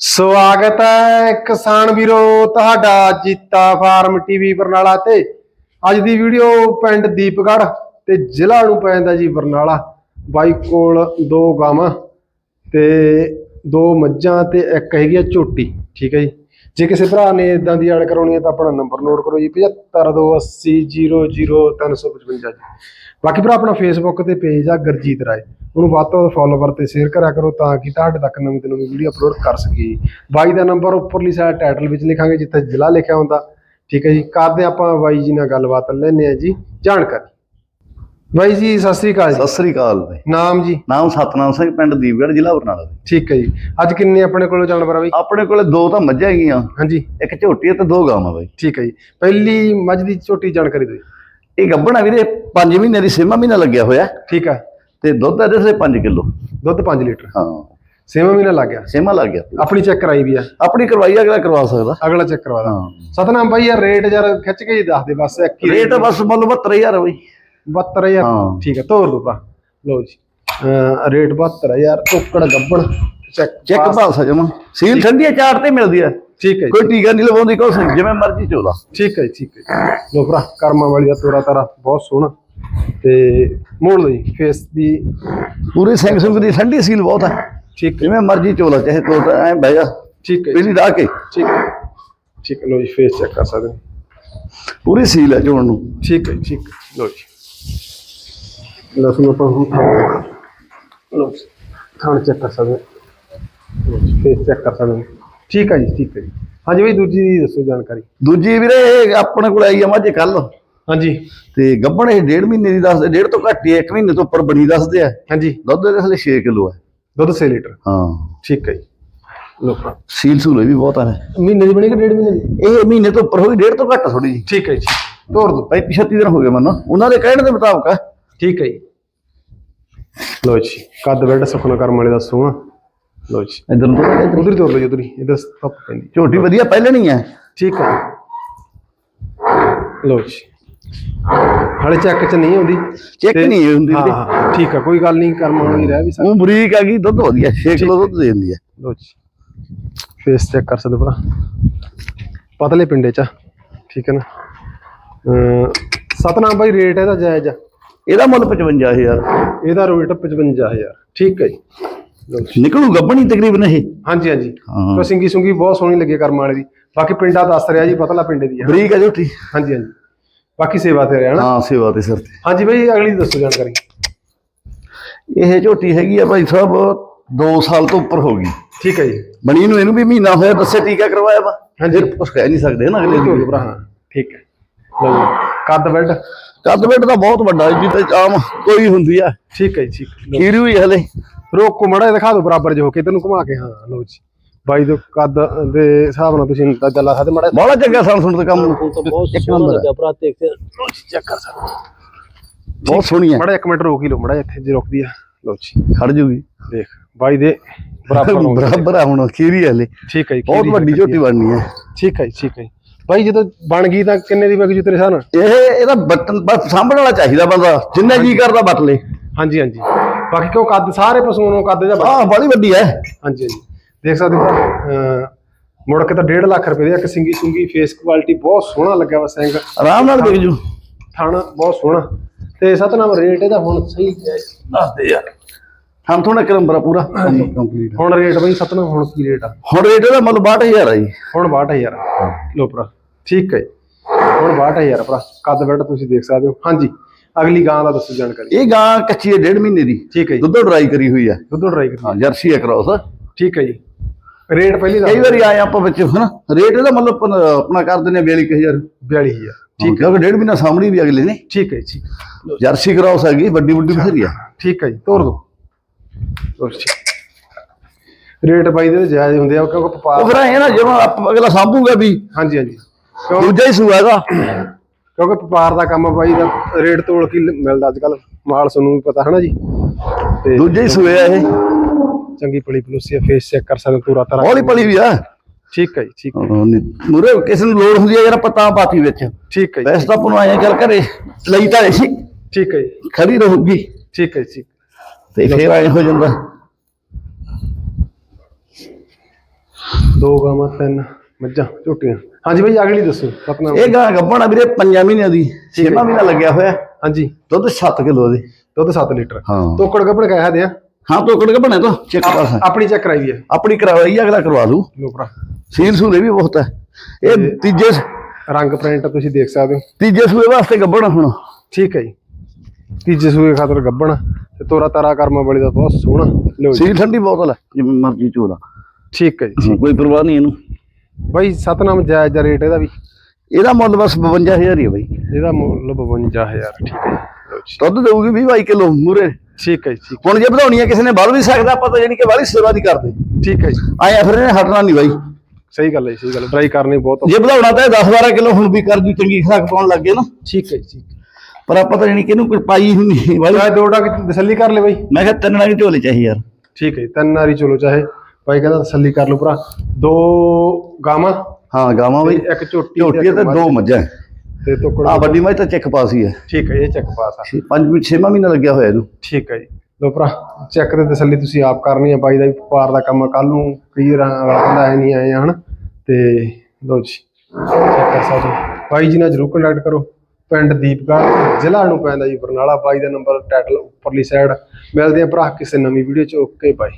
ਸਵਾਗਤ ਹੈ ਕਿਸਾਨ ਵੀਰੋ, ਤੁਹਾਡਾ ਜੀਤਾ ਫਾਰਮ ਟੀਵੀ ਬਰਨਾਲਾ ਤੇ। ਅੱਜ ਦੀ ਵੀਡੀਓ ਪਿੰਡ ਦੀਪਗੜ੍ਹ ਤੇ ਜ਼ਿਲ੍ਹਾ ਨੂੰ ਪੈਂਦਾ ਜੀ ਬਰਨਾਲਾ। ਬਾਈ ਕੋਲ ਦੋ ਗਾਵਾਂ ਤੇ ਦੋ ਮੱਝਾਂ ਤੇ ਇੱਕ ਹੈਗੀ ਆ ਝੋਟੀ, ਠੀਕ ਹੈ ਜੀ। ਜੇ ਕਿਸੇ ਭਰਾ ਨੇ ਇਦਾਂ ਦੀ ਐਡ ਕਰਾਉਣੀ ਹੈ ਤਾਂ ਆਪਣਾ ਨੰਬਰ ਨੋਟ ਕਰੋ ਜੀ 7528000355 ਜੀ। ਬਾਕੀ ਭਰਾ ਆਪਣਾ ਫੇਸਬੁੱਕ ਤੇ ਪੇਜ ਆ, ਗਰਜੀਤ ਰਾਏ। ਉਹਨੂੰ ਵੱਧ ਤੋਂ ਵੱਧ ਫੋਲੋਵਰ ਤੇ ਸ਼ੇਅਰ ਕਰਿਆ ਕਰੋ ਤਾਂ ਕਿ ਤੁਹਾਡੇ ਤੱਕ ਨਵੀਂ ਤੋਂ ਨਵੀਂ ਵੀਡੀਓ ਅਪਲੋਡ ਕਰ ਸਕੀਏ ਬਾਈ ਦਾ ਨੰਬਰ ਉੱਪਰਲੀ ਸਾਈਡ ਟਾਈਟਲ ਵਿੱਚ ਲਿਖਾਂਗੇ ਜਿੱਥੇ ਜ਼ਿਲ੍ਹਾ ਲਿਖਿਆ ਹੁੰਦਾ। ਠੀਕ ਹੈ ਜੀ ਕਰਦੇ ਆਪਾਂ ਬਾਈ ਜੀ ਨਾਲ ਗੱਲਬਾਤ ਲੈਣੇ ਆ ਜੀ ਜਾਣਕਾਰੀ। ਬਾਈ ਜੀ ਸਤਿ ਸ੍ਰੀ ਅਕਾਲ ਸਤਿ ਸ੍ਰੀ ਅਕਾਲ ਜੀ ਨਾਮ ਜੀ? ਨਾਮ ਸਤਨਾਮ ਸਿੰਘ ਪਿੰਡ ਦੀਪਗੜ੍ਹ ਜ਼ਿਲ੍ਹਾ ਬਰਨਾਲਾ ਠੀਕ ਹੈ ਜੀ। ਅੱਜ ਕਿੰਨੇ ਆਪਣੇ ਕੋਲੋਂ ਜਾਨਵਰ ਆ ਬਾਈ? ਆਪਣੇ ਕੋਲੇ ਦੋ ਤਾਂ ਮੱਝਾਂ ਹੈਗੀਆਂ। ਹਾਂਜੀ। ਇੱਕ ਝੋਟੀ ਹੈ ਤੇ ਦੋ ਗਾਵਾਂ ਬਾਈ। ਠੀਕ ਹੈ ਜੀ। ਪਹਿਲੀ ਮੱਝ ਦੀ ਝੋਟੀ ਜਾਣਕਾਰੀ ਦਿਓ। ਇਹ ਗੱਭਣਾ ਵੀਰੇ 5 ਮਹੀਨੇ ਦੀ ਛੇਵਾਂ ਮਹੀਨਾ ਲੱਗਿਆ ਹੋਇਆ। ਠੀਕ ਹੈ। ਤੇ ਦੁੱਧ ਇਹਦੇ ਸੇ 5 ਕਿਲੋ? ਦੁੱਧ 5 ਲੀਟਰ। ਹਾਂ। ਛੇਵਾਂ ਮਹੀਨਾ ਲੱਗ ਗਿਆ। ਛੇਵਾਂ ਲੱਗ ਗਿਆ। ਆਪਣੀ ਚੈੱਕ ਕਰਾਈ ਵੀ ਆ। ਆਪਣੀ ਕਰਵਾਈ ਅਗਲਾ ਕਰਵਾ ਸਕਦਾ। ਅਗਲਾ ਚੈੱਕ ਕਰਵਾ ਦਾਂ। ਸਤਨਾਮ ਬਾਈ ਯਾਰ ਰੇਟ ਯਾਰ ਖਿੱਚ ਕੇ ਹੀ ਦੱਸ ਦੇ ਬਸ ਇੱਕ ਹੀ ਰੇਟ ਬਸ ਮੁੱਲ 72000 ਹੈ ਬਾਈ। 72000 ਹਾਂ। ਠੀਕ ਹੈ ਤੋਰ ਦੋ ਭਰਾ ਲਓ ਜੀ। ਰੇਟ 72000 ਟੋਕੜ ਗੱਬਣ। ਚੈੱਕ ਚੈੱਕ ਭਾਲ ਸਜਮਾ ਸੀਲ ਠੰਡੀ ਹੈ ਚਾਰ ਤੇ ਮਿਲਦੀ ਹੈ ਠੀਕ ਹੈ ਕੋਈ ਟੀਕਾ ਨਹੀਂ ਲਵਾਉਂਦੀ ਨੀ, ਜਿਵੇਂ ਮਰਜ਼ੀ ਚੋਲਾ। ਠੀਕ ਹੈ ਠੀਕ ਹੈ। ਲਓ ਭਰਾ ਕਰਮਾਂ ਵਾਲੀ ਦਾ ਤੋਰਾ ਤਾਰਾ ਬਹੁਤ ਸੋਹਣਾ। ਤੇ ਮੋੜ ਲਓ ਜੀ ਫੇਸ ਦੀ ਪੂਰੀ ਸਿੰਘ ਸਿੰਘ ਦੀ ਠੰਡੀ ਸੀਲ ਬਹੁਤ ਹੈ ਠੀਕ। ਹੈ ਜਿਵੇਂ ਮਰਜ਼ੀ ਚੋਲਾ ਚਾਹੇ ਕੋਟ ਐ ਬਹਿ ਜਾ। ਠੀਕ ਹੈ ਜੀ, ਪਹਿਲੀ ਕੇ। ਠੀਕ ਹੈ। ਠੀਕ ਹੈ ਲਓ ਜੀ ਫੇਸ ਚੈੱਕ ਕਰ ਸਕਦੇ ਹੋ। ਪੂਰੀ ਸੀਲ ਹੈ ਚੋਣ ਨੂੰ। ਠੀਕ ਹੈ ਜੀ, ਠੀਕ ਹੈ। ਲਓ ਜੀ। ਲਸਣ ਆਪਾਂ ਹੁਣ ਥਾਣ ਲਓ ਜੀ ਚੈੱਕ ਕਰ ਸਕਦੇ ਹੋ। ਫੇਸ ਚੈੱਕ ਕਰ ਸਕਦੇ ਹੋ। ਠੀਕ ਹੈ ਜੀ ਠੀਕ ਹੈ ਜੀ। ਹਾਂਜੀ ਬਈ ਦੂਜੀ ਦੱਸੋ ਜਾਣਕਾਰੀ। ਦੂਜੀ ਵੀਰੇ ਇਹ ਆਪਣੇ ਕੋਲ ਆਈ ਆ ਮੱਝ ਕੱਲ ਹਾਂਜੀ। ਤੇ ਗੱਭਣ ਇਹ ਡੇਢ ਮਹੀਨੇ ਦੀ ਦੱਸਦੇ ਡੇਢ ਤੋਂ ਘੱਟ ਹੀ 1 ਮਹੀਨੇ ਤੋਂ ਉੱਪਰ ਬਣੀ ਦੱਸਦੇ ਆ। ਹਾਂਜੀ। ਦੁੱਧ ਇਹਦੇ ਹਲੇ 6 ਕਿਲੋ ਹੈ। ਦੁੱਧ 6 ਲੀਟਰ। ਹਾਂ। ਠੀਕ ਹੈ ਜੀ। ਸੀਲ ਸੂਲ ਵੀ ਬਹੁਤ ਹੈ ਮਹੀਨੇ ਦੀ ਬਣੀ ਕਿ ਡੇਢ ਮਹੀਨੇ ਦੀ? ਇਹ ਮਹੀਨੇ ਤੋਂ ਉੱਪਰ ਹੋਈ ਡੇਢ ਤੋਂ ਘੱਟ ਥੋੜੀ ਜੀ ਠੀਕ ਹੈ ਜੀ। ਤੋਰ ਦੋ। 35 36 ਦਿਨ ਹੋ ਗਏ ਮੰਨੋ। ਉਹਨਾਂ ਦੇ ਕਹਿਣ ਦੇ ਮੁਤਾਬਕ ਹੈ ਠੀਕ ਹੈ ਜੀ। ਲਓ ਜੀ ਕੱਦ ਬੈਡ ਸੁਖਨਾ ਕਰਮ ਵਾਲੇ ਦਾ ਸੋਹਣਾ ਲਓ ਜੀ। ਇਧਰ ਨੂੰ ਥੋੜ੍ਹਾ ਇੱਧਰ। ਉਧਰ ਹੀ ਤੋਰ ਲਓ ਜੀ ਉਧਰ ਹੀ। ਇਹਦਾ ਸੱਪ ਪੈਂਦੀ। ਝੋਟੀ ਵਧੀਆ ਪਹਿਲੇ ਨਹੀਂ ਹੈ। ਠੀਕ ਹੈ। ਲਓ ਜੀ। ਹਾਲੇ ਚੱਕ ਚ ਨਹੀਂ ਆਉਂਦੀ। ਚੈੱਕ ਤੇ- ਨਹੀਂ ਹੁੰਦੀ ਹਾਂ ਵੀਰੇ ਹਾਂ, ਠੀਕ ਹੈ ਕੋਈ ਗੱਲ ਨਹੀਂ ਕਰਮ ਵਾਲੀ ਰਹਿ ਵੀ ਸਕਦੀ। ਉਹ ਬਰੀਕ ਆ ਗਈ ਦੁੱਧ ਵਧੀਆ 6 ਕਿਲੋ ਦੁੱਧ ਦੇ ਦਿੰਦੀ ਹੈ ਲਓ ਜੀ। ਫੇਸ ਚੈੱਕ ਕਰ ਸਕਦੇ ਹੋ ਭਰਾ ਪਤਲੇ ਪਿੰਡੇ ਚ ਆ, ਠੀਕ ਹੈ ਨਾ। ਅਮ ਸਤਨਾਮ ਭਾਈ ਰੇਟ ਇਹਦਾ ਜਾਇਜ਼ ਆ। ਇਹਦਾ ਮੁੱਲ 55000 ਇਹਦਾ ਰੇਟ 55000 ਠੀਕ ਹੈ ਜੀ। ਲਓ ਜੀ। ਨਿਕਲੂ ਗੱਭਣੀ ਤਕਰੀਬਨ ਇਹ। ਹਾਂਜੀ ਹਾਂਜੀ। ਹਾਂ। ਸਿੰਗੀ ਸੁੰਗੀ ਬਹੁਤ ਸੋਹਣੀ ਲੱਗੇ ਕਰਮ ਵਾਲੇ ਦੀ। ਬਾਕੀ ਪਿੰਡਾ ਦੱਸ ਰਿਹਾ ਜੀ ਪਤਲਾ ਪਿੰਡੇ ਦੀ ਆ। ਬਰੀਕ ਆ ਝੋਟੀ ਹਾਂਜੀ ਹਾਂਜੀ। ਬਾਕੀ ਸੇਵਾ ਤੇ ਰਿਹਾ ਨਾ ਹਾਂ ਸੇਵਾ ਦੇ ਸਿਰ ਤੇ। ਹਾਂਜੀ ਭਾਈ ਅਗਲੀ ਦੱਸੋ ਜਾਣਕਾਰੀ। ਇਹ ਝੋਟੀ ਹੈਗੀ ਆ ਭਾਈ ਸਾਹਿਬ 2 ਸਾਲ ਤੋਂ ਉੱਪਰ ਹੋ ਗਈ। ਠੀਕ ਹੈ ਜੀ। ਬਣੀ ਨੂੰ ਇਹਨੂੰ ਵੀ ਮਹੀਨਾ ਹੋਇਆ ਦੱਸੇ ਟੀਕਾ ਕਰਵਾਇਆ ਵਾ। ਹਾਂਜੀ। ਕੁਛ ਕਹਿ ਨਹੀਂ ਸਕਦੇ ਨਾ ਅਗਲੇ ਦੀ ਭਰਾ। ਹਾਂ ਠੀਕ ਹੈ ਲਓ ਜੀ ਕੱਦ ਬੈਡ ਕੱਦ ਬੈਡ ਤਾਂ ਬਹੁਤ ਵੱਡਾ ਜੀ ਤੇ ਆਮ ਕੋਈ ਹੁੰਦੀ ਆ। ਠੀਕ ਹੈ ਜੀ ਠੀਕ ਹੈ। ਖੀਰੀ ਹੋਈ ਹਲੇ। ਰੋਕੋ ਮੜਾ ਦਿਖਾ ਦਿਓ ਬਰਾਬਰ ਜੇ ਹੋ ਕੇ ਤੈਨੂੰ ਘੁਮਾ ਕੇ ਹਾਂ ਲਓ ਜੀ। ਬਾਈ ਦੇ ਕੱਦ ਦੇ ਹਿਸਾਬ ਨਾਲ ਤੁਸੀਂ ਅੰਦਾਜ਼ਾ ਲਾ ਸਕਦੇ ਮੜਾ ਬੜਾ ਚੰਗਾ ਸਣ ਸੁਣ ਤੇ ਕੰਮ ਬਹੁਤ ਇੱਕ ਸੋਹਣਾ ਨੰਬਰ। ਲੱਗਿਆ ਭਰਾ ਦੇਖ ਕੇ। ਚੈੱਕ ਕਰ ਸਕਦੇ ਬਹੁਤ ਸੋਹਣੀ ਹੈ। ਮੜਾ ਇੱਕ ਮਿੰਟ ਰੋਕ ਹੀ ਲਓ ਮੜਾ ਇੱਥੇ ਜੇ ਰੁਕਦੀ ਆ। ਲਓ ਜੀ। ਖੜ ਜੂਗੀ। ਦੇਖ ਬਾਈ ਦੇ ਬਰਾਬਰ ਹੋ। ਬਰਾਬਰ ਆ ਹੁਣ ਖੀਰੀ ਹਲੇ। ਠੀਕ ਹੈ ਜੀ ਬਹੁਤ ਵੱਡੀ ਝੋਟੀ ਬਣਨੀ ਹੈ। ਠੀਕ ਹੈ ਜੀ ਠੀਕ ਹੈ ਜੀ। ਬਾਈ ਜਦੋਂ ਬਣ ਗਈ ਤਾਂ ਕਿੰਨੇ ਦੀ ਵਗ ਜੂ ਤੇਰੇ ਸਾਹ ਨਾਲ? ਇਹ ਇਹਦਾ ਬਟਨ ਬਸ ਸਾਂਭਣ ਵਾਲਾ ਚਾਹੀਦਾ ਬੰਦਾ। ਜਿੰਨਾ ਜੀ ਕਰਦਾ ਬਟ ਲੇ। ਹਾਂਜੀ ਹਾਂਜੀ। ਬਾਕੀ ਕਿਉਂ ਕੱਦ ਸਾਰੇ ਪਸ਼ੂਆਂ ਨੂੰ ਕੱਦ ਦਾ ਬੜਾ ਆਹ ਬੜੀ ਵੱਡੀ ਹੈ। ਹਾਂਜੀ ਹਾਂਜੀ। ਦੇਖ ਸਕਦੇ ਹੋ ਮੁੜ ਕੇ ਤਾਂ 1.5 ਲੱਖ ਰੁਪਏ ਦੀ ਇੱਕ ਸਿੰਗੀ ਸੁੰਗੀ ਫੇਸ ਕੁਆਲਿਟੀ ਬਹੁਤ ਸੋਹਣਾ ਲੱਗਿਆ ਵਾ ਸਿੰਘ। ਆਰਾਮ ਨਾਲ ਵਿਕ ਜੂ। ਥਣ ਬਹੁਤ ਸੋਹਣਾ। ਤੇ ਸਤਨਾਮ ਰੇਟ ਇਹਦਾ ਹੁਣ ਸਹੀ ਦੱਸਦੇ ਯਾਰ। ਹਮ ਥੋੜਾ ਇੱਕ ਨੰਬਰ ਆ ਪੂਰਾ। ਕੰਪਲੀਟ ਹੁਣ ਰੇਟ ਬਈ ਸਤਨਾਮ ਹੁਣ ਕੀ ਰੇਟ ਆ? ਹੁਣ ਰੇਟ ਇਹਦਾ ਮੁੱਲ 62000 ਆ ਜੀ। ਹੁਣ 62000 ਲੋ ਭਰਾ ਠੀਕ ਹੈ। ਹੁਣ 62000 ਭਰਾ ਕੱਦ ਬੈਡ ਤੁਸੀਂ ਦੇਖ ਸਕਦੇ ਹੋ। ਹਾਂਜੀ ਅਗਲੀ ਗਾਂ ਦਾ ਦੱਸੋ ਜਾਣਕਾਰੀ। ਇਹ ਗਾਂ ਕੱਚੀ ਹੈ ਡੇਢ ਮਹੀਨੇ ਦੀ। ਠੀਕ ਹੈ ਜੀ। ਦੁੱਧੋਂ ਡਰਾਈ ਕਰੀ ਹੋਈ ਆ ਦੁੱਧ ਡਰਾਈ ਕਰੀ ਹਾਂ। ਜਰਸੀ ਹੈ ਕ੍ਰੋਸ ਠੀਕ ਹੈ ਜੀ। ਰੇਟ ਪਹਿਲੀ ਕਈ ਵਾਰੀ ਆਏ ਆਪਾਂ ਵਿੱਚ ਹਨਾ? ਰੇਟ ਇਹਦਾ ਮਤਲਬ ਆਪਣਾ ਆਪਣਾ ਕਰ ਦਿੰਦੇ 42000 42000 ਠੀਕ ਕਿਉਂਕਿ ਡੇਢ ਮਹੀਨਾ ਸਾਹਮਣੀ ਵੀ ਅਗਲੇ ਨੇ। ਠੀਕ ਹੈ ਜੀ, ਜਰਸੀ ਕ੍ਰੋਸ ਹੈਗੀ ਵੱਡੀ ਵੱਡੀ ਬਥੇਰੀ ਆ। ਠੀਕ ਹੈ ਜੀ ਤੋਰ ਦੋ। ਤੋਰ ਜੀ। ਰੇਟ ਬਾਈ ਦੇ ਜਾਇਜ਼ ਹੁੰਦੇ ਆ ਕਿਉਂਕਿ ਉਹ ਵਪਾਰ ਫਿਰ ਨਾ ਆਪ ਅਗਲਾ ਸਾਂਭੂਗਾ ਵੀ। ਹਾਂਜੀ ਹਾਂਜੀ। ਕਿਉਂ ਦੂਜਾ ਹੀ ਸੂਆ ਹੈਗਾ। ਕਿਉਂਕਿ ਵਪਾਰ ਦਾ ਕੰਮ ਆ ਬਾਈ ਦਾ ਰੇਟ ਤੋਲ ਕੇ ਹੀ ਮਿਲਦਾ ਅੱਜ ਕੱਲ ਮਾਲ ਤੁਹਾਨੂੰ ਵੀ ਪਤਾ ਹੈ ਨਾ ਜੀ? ਤੇ ਦੂਜਾ ਹੀ ਸੂਆ ਇਹ। ਚੰਗੀ ਪਲੀ ਪਲੂਸੀ ਫੇਸ ਚੈੱਕ ਕਰ ਸਕਦੇ ਪੂਰਾ ਤਰ੍ਹਾਂ ਹੌਲੀ ਪਲੀ ਵੀ ਆ। ਠੀਕ ਹੈ ਜੀ ਠੀਕ ਹੈ। ਮੂਰੇ ਕਿਸੇ ਨੂੰ ਲੋੜ ਹੁੰਦੀ ਹੈ ਯਾਰ ਆਪਾਂ ਤਾਂ ਪਾਤੀ ਵਿੱਚ। ਠੀਕ ਹੈ ਵੈਸੇ ਤਾਂ ਆਪਾਂ ਨੂੰ ਆਇਆ ਚੱਲ ਘਰੇ ਲਈ ਤਾਂ ਸੀ। ਠੀਕ ਹੈ ਜੀ। ਖੜੀ ਰਹੂਗੀ। ਠੀਕ ਹੈ ਜੀ ਤੇ ਫੇਰ ਆਏ ਹੋ ਜਾਂਦਾ। ਦੋ ਗਾਵਾਂ ਤਿੰਨ ਮੱਝਾਂ ਝੋਟੀਆਂ। ਹਾਂਜੀ ਬਾਈ ਅਗਲੀ ਦੱਸੋ ਸਤਨਾਮ ਇਹ ਗਾਂ ਗੱਭਣ ਵੀਰੇ 5 ਮਹੀਨਿਆਂ ਦੀ 6 ਮਹੀਨਾ ਲੱਗਿਆ ਹੋਇਆ। ਹਾਂਜੀ। ਦੁੱਧ 7 ਕਿਲੋ ਦੇ ਦੁੱਧ 7 ਲੀਟਰ। ਹਾਂ। ਤੋਕੜ ਗੱਪੜ ਕਹਿਆ ਦੇ ਆ? ਹਾਂ ਤੋਕੜ ਗੱਭਣ ਹੈ ਤਾਂ ਚੈੱਕ ਕਰ ਸਕਦਾ। ਆਪਣੀ ਚੈੱਕ ਕਰਾਈ ਹੈ ਆਪਣੀ ਕਰਵਾਈ ਅਗਲਾ ਕਰਵਾ ਦੂ। ਲੋ ਭਰਾ। ਸੀਲ ਸੂਲੇ ਵੀ ਬਹੁਤ ਹੈ ਇਹ ਤੀਜੇ ਰੰਗ ਪ੍ਰਿੰਟ ਤੁਸੀਂ ਦੇਖ ਸਕਦੇ ਹੋ। ਤੀਜੇ ਸੂਏ ਵਾਸਤੇ ਗੱਭਣ ਆ ਹੁਣ। ਠੀਕ ਹੈ ਜੀ। ਤੀਜੇ ਸੂਏ ਖਾਤਰ ਗੱਬਣ ਤੇ ਤੋਰਾ ਤਾਰਾ ਕਰਮਾ ਵਾਲੀ ਦਾ ਬਹੁਤ ਸੋਹਣਾ। ਲੋ ਸੀਲ ਠੰਡੀ ਬੋਤਲ ਹੈ ਜਿਵੇਂ ਮਰਜ਼ੀ ਚੋਲਾ। ਠੀਕ ਹੈ ਜੀ ਕੋਈ ਪਰਵਾਹ ਨਹੀਂ ਇਹਨੂੰ। ਬਾਈ ਸਤਨਾਮ ਜਾਇਜ਼ ਦਾ ਰੇਟ ਇਹਦਾ ਵੀ। ਇਹਦਾ ਮੁੱਲ ਬਸ 52000 ਹੀ ਹੈ ਬਾਈ। ਇਹਦਾ ਮੁੱਲ 52000 ਠੀਕ ਹੈ। ਦੁੱਧ ਦੇਊਗੀ 20 22 ਕਿਲੋ ਮੂਰੇ। ਠੀਕ ਹੈ ਜੀ ਹੁਣ ਜੇ ਵਧਾਉਣੀ ਹੈ ਕਿਸੇ ਨੇ ਵੱਧ ਵੀ ਸਕਦਾ ਆਪਾਂ ਤਾਂ ਜਾਨੀ ਕਿ ਵਾਲੀ ਸੇਵਾ ਨਹੀਂ ਕਰਦੇ। ਠੀਕ ਹੈ ਜੀ। ਆਇਆ ਫਿਰ ਇਹਨੇ ਹਟਣਾ ਨਹੀਂ ਬਾਈ। ਸਹੀ ਗੱਲ ਹੈ ਸਹੀ ਗੱਲ ਟਰਾਈ ਕਰਨੀ ਬਹੁਤ ਜੇ ਵਧਾਉਣਾ ਤਾਂ 10 12 ਕਿਲੋ ਹੁਣ ਵੀ ਕਰ ਜੂ ਚੰਗੀ ਖਰਾਕ ਪਾਉਣ ਲੱਗ ਗਏ ਨਾ। ਠੀਕ ਹੈ ਜੀ ਪਰ ਆਪਾਂ ਤਾਂ ਜਾਨੀ ਕਿ ਇਹਨੂੰ ਕੋਈ ਪਾਈ ਹੁੰਦੀ ਵਾਲੀ ਚਾਹੇ ਦੋ ਡੰਗ ਤਸੱਲੀ ਕਰ ਲੈ ਬਾਈ। ਮੈਂ ਕਿਹਾ ਤਿੰਨ ਨਾਲ ਝੋਲੇ ਚਾਹੀ ਯਾਰ। ਠੀਕ ਹੈ ਤਿੰਨ ਨਾਰੀ ਚਲੋ ਚਾਹੇ। ਬਾਈ ਕਹਿੰਦਾ ਤਸੱਲੀ ਕਰ ਲਓ ਭਰਾ। ਦੋ ਗਾਵਾਂ। ਹਾਂ ਗਾਵਾਂ ਬਈ। ਇੱਕ ਝੋਟੀ ਝੋਟੀ ਤੇ ਦੋ ਮੱਝਾਂ। ਤੇ ਤੋਕੜ ਆ ਵੱਡੀ ਮੱਝ ਤਾਂ ਚੈੱਕ ਪਾਸ ਹੀ ਹੈ। ਠੀਕ ਹੈ ਇਹ ਚੈੱਕ ਪਾਸ ਆ। ਛੇ- ਪੰਜ ਛੇਵਾਂ ਮਹੀਨਾ ਲੱਗਿਆ ਹੋਇਆ ਇਹਨੂੰ। ਠੀਕ ਹੈ ਜੀ। ਲੋ ਭਰਾ ਚੈੱਕ ਤੇ ਤਸੱਲੀ ਤੁਸੀਂ ਆਪ ਕਰਨੀ ਹੈ ਬਾਈ ਦਾ ਵੀ ਵਪਾਰ ਦਾ ਕੰਮ ਕੱਲ ਨੂੰ ਕਈ ਰਾਂ ਕਹਿੰਦਾ ਐ ਨਹੀਂ ਆਏ ਹਨ? ਤੇ ਲੋ ਜੀ ਚੈੱਕ ਕਰ ਸਕਦੇ। ਬਾਈ ਜੀ ਨਾਲ ਜਰੂਰ ਕੰਟੈਕਟ ਕਰੋ। ਪਿੰਡ ਦੀਪਗੜ੍ਹ ਜ਼ਿਲ੍ਹਾ ਨੂੰ ਪੈਂਦਾ ਜੀ ਬਰਨਾਲਾ। ਬਾਈ ਦਾ ਨੰਬਰ ਟਾਈਟਲ ਉੱਪਰਲੀ ਸਾਈਡ ਮਿਲਦੇ ਆ ਭਰਾ ਕਿਸੇ ਨਵੀਂ ਵੀਡੀਓ ਚ। ਓਕੇ ਬਾਈ